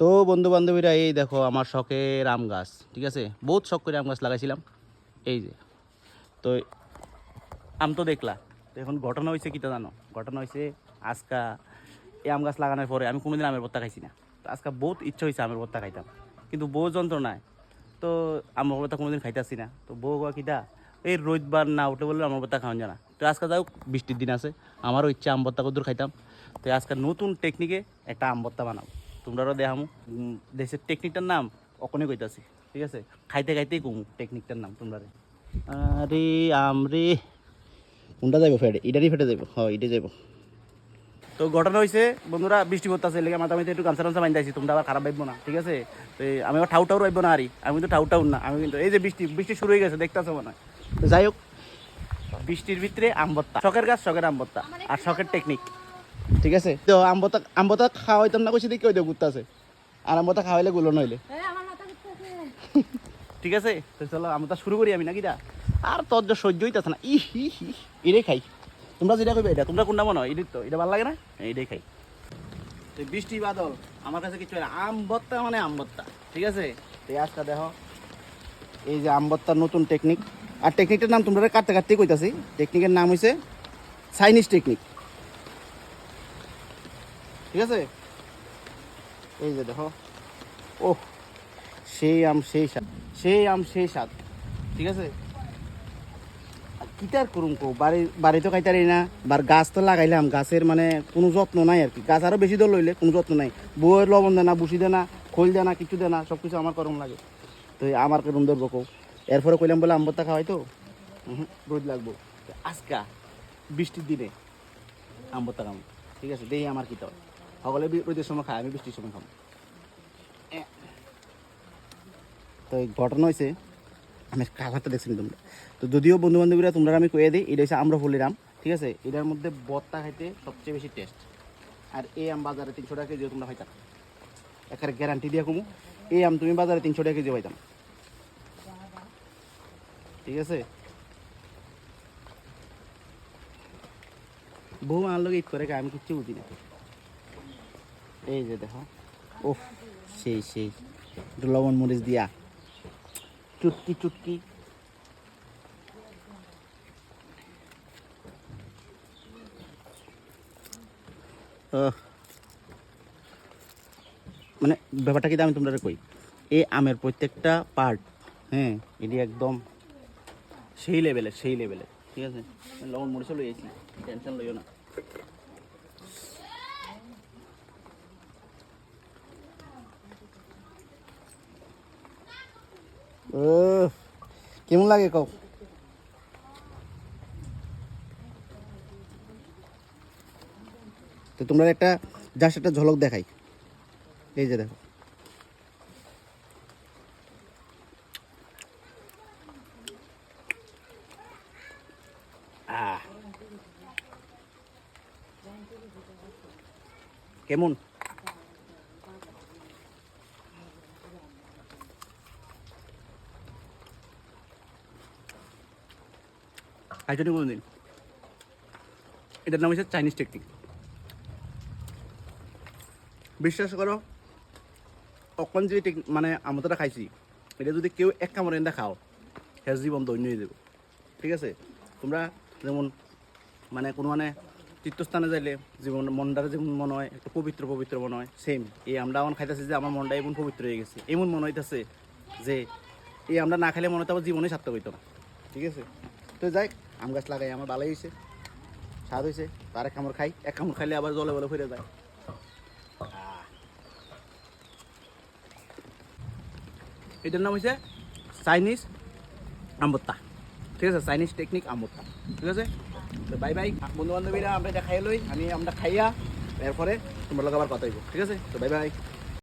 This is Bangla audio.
তো বন্ধু বান্ধবীরা এই দেখো আমার শখের আম গাছ, ঠিক আছে? বহুত শখ করে আম গাছ লাগাইছিলাম। এই যে, তো আম তো দেখলা। তো এখন ঘটনা হয়েছে কিটা জানো? ঘটনা হয়েছে আজকা এই আম গাছ লাগানোর পরে আমি কোনোদিন আমের ভর্তা খাইছি না। তো আজকে বহুত ইচ্ছা হয়েছে আমের ভর্তা খাইতাম, কিন্তু বউ যন্ত্রণায়। তো আমের ভর্তা কোনোদিন খাইতাছি না। তো বউ কয় কিটা এই রোজবার না উঠে বললে আমার ভর্তা খাওয়ান জানা তো আজকে যাও বৃষ্টির দিন আছে, আমারও ইচ্ছা আম ভর্তা কদ্দূর খাইতাম। তো আজকে নতুন টেকনিকে একটা আম ভর্তা বানাবো। তোমরাও দেখামু। দেশের টেকনিকটার নাম অকনে কইতাছি ঠিক আছে? খাইতে খাইতেই কমু টেকনিকটার নাম তোমরা আরে আমরে কোনটা যাইব ফেটে এটারই ফেটে যাইব। হ্যাঁ এটা যাইব। তো ঘটনা হয়েছে বন্ধুরা বৃষ্টি পড়তেছে লেগে মাথা মাথা একটু গামছা টামছা বান্ধা তোমরা আবার খারাপ ভাববো না ঠিক আছে? তো এই আমি আবার ঠাউ ঠাউ রাখব না আরি। আমি তো ঠাউ ঠাউ না আমি কিন্তু এই যে বৃষ্টি বৃষ্টি শুরু হয়ে গেছে দেখতেছো মনে হয়। যাই হোক। বৃষ্টির ভিতরে আমবত্তা শখের গাছ শখের আমবত্তা আর শখের টেকনিক ঠিক আছে? তো আমবত্তা আমবত্তা খাওয়াইতাম না কইছি দেখি ওই দেখতে আছে। আর আমবত্তা খাওয়াইলে গুলো নইলে। ঠিক আছে? তো চলো আমবত্তা শুরু করি আমি নাকি দা? আর তোর যে সহ্য হইতেছে না ই হি হি এটাই খাই। তোমরা যেটা কইবে এটা তোমরা কোনটা মনে হয় এটাই তো এটা ভালো লাগে না? এইটাই খাই। তো বৃষ্টি বাদল আমার কাছে কিছু হয় না। আম মানে আম ভর্তা ঠিক আছে? তো এই আজটা দেখো। এই যে আম ভর্তার নতুন টেকনিক আর টেকনিকটার নাম তোমরা কাটতে কাটতে কইতাছি। টেকনিকের নাম হইছে চাইনিজ টেকনিক ঠিক আছে? এই যে দেখো। ওহ, সেই আম, সেই স্বাদ, সেই আম, সেই স্বাদ। ঠিক আছে? কিতার করুম কো? বাড়ি বাড়ি তো খাইতারি না, বার গাছ তো লাগাইলাম, গাছের মানে কোনো যত্ন নাই আর কি। গাছ আরও বেশি দল লইলে কোনো যত্ন নাই। বউয়ের লবণ দেনা বুসি দেনা, খোল দেনা কিছু দেনা সব কিছু আমার করম লাগে। তো আমার করুম ধরবো কো? এরপরে কইলাম বলে আম্বত্তা খাওয়াই তো? রোদ লাগবো। আজকা বৃষ্টির দিনে আম্বত্তা খাব ঠিক আছে? দেই আমার সকলে বি- রোদের সময় খায় আমি বৃষ্টির সময় খাব তো ঘটনা হয়েছে আমি কালারটা দেখছি তোমরা তো যদিও বন্ধু বান্ধবীরা তোমরা আমি কয়ে দিই এটা হচ্ছে আমরা ফুলির আম ঠিক আছে? এটার মধ্যে বত্তা খাইতে সবচেয়ে বেশি টেস্ট আর এই আম বাজারে তিনশো টাকা কেজি তোমরা খাইতাম এখানে গ্যারান্টি দিয়ে কমু এই আম তুমি বাজারে তিনশো টাকা কেজি পাইতাম। ঠিক আছে? বউ আমার লোক ঈদ করে আমি কিচ্ছু বুঝি না। এই যে দেখো। ওফ সেই সেই। একটু লবণ মরিচ দিয়া। চুটকি চুটকি। মানে ব্যাপারটা কিন্তু আমি তোমরা কই? এই আমের প্রত্যেকটা পার্ট হ্যাঁ এটি একদম সেই লেভেলের সেই লেভেলের ঠিক আছে? লবণ মরিচও লইয়েছি টেনশন লইও না। ও কেমন লাগে কও? তো তোমরা একটা জাস্ট একটা ঝলক দেখাই। এই যে দেখো। কেমন? খাইছনি কোনো দিন এটার নাম হচ্ছে চাইনিজ টেকনিক বিশ্বাস করো অকন যে মানে আমতটা খাইছি, এটা যদি কেউ এক কামড় এনে খাও হের জীবন দৈন্য হয়ে যাবে। ঠিক আছে? তোমরা যেমন মানে কোনো মানে তীর্থস্থানে যাইলে জীবন মনটারে যেমন মনে হয়, একটু পবিত্র পবিত্র মনে হয় সেম এই আমরা এমন খাইতেছি যে আমার মনটা এমন পবিত্র হয়ে গেছে। এমন মনে হইতেছে যে, এই আমরা না খাইলে মনে হতো আমার জীবনে সার্থক হইতো না। ঠিক আছে? তো যাই, আম গাছ লাগাই, আমার ভালোই হয়েছে, স্বাদ হয়েছে। তার এক কামড় খাই, এক কামড় খাইলে আবার জলে বলে ফিরে যায়। এটার নাম হয়েছে চাইনিজ আমবত্তা। ঠিক আছে, চাইনিজ টেকনিক আমবত্তা। ঠিক আছে? তো বাই বাই বন্ধু বান্ধবীরা আমরা এটা খাইয়ে লই, আমি আমরা খাইয়া, এরপরে তোমার লোক আবার কথা ঠিক আছে? তো বাই বাই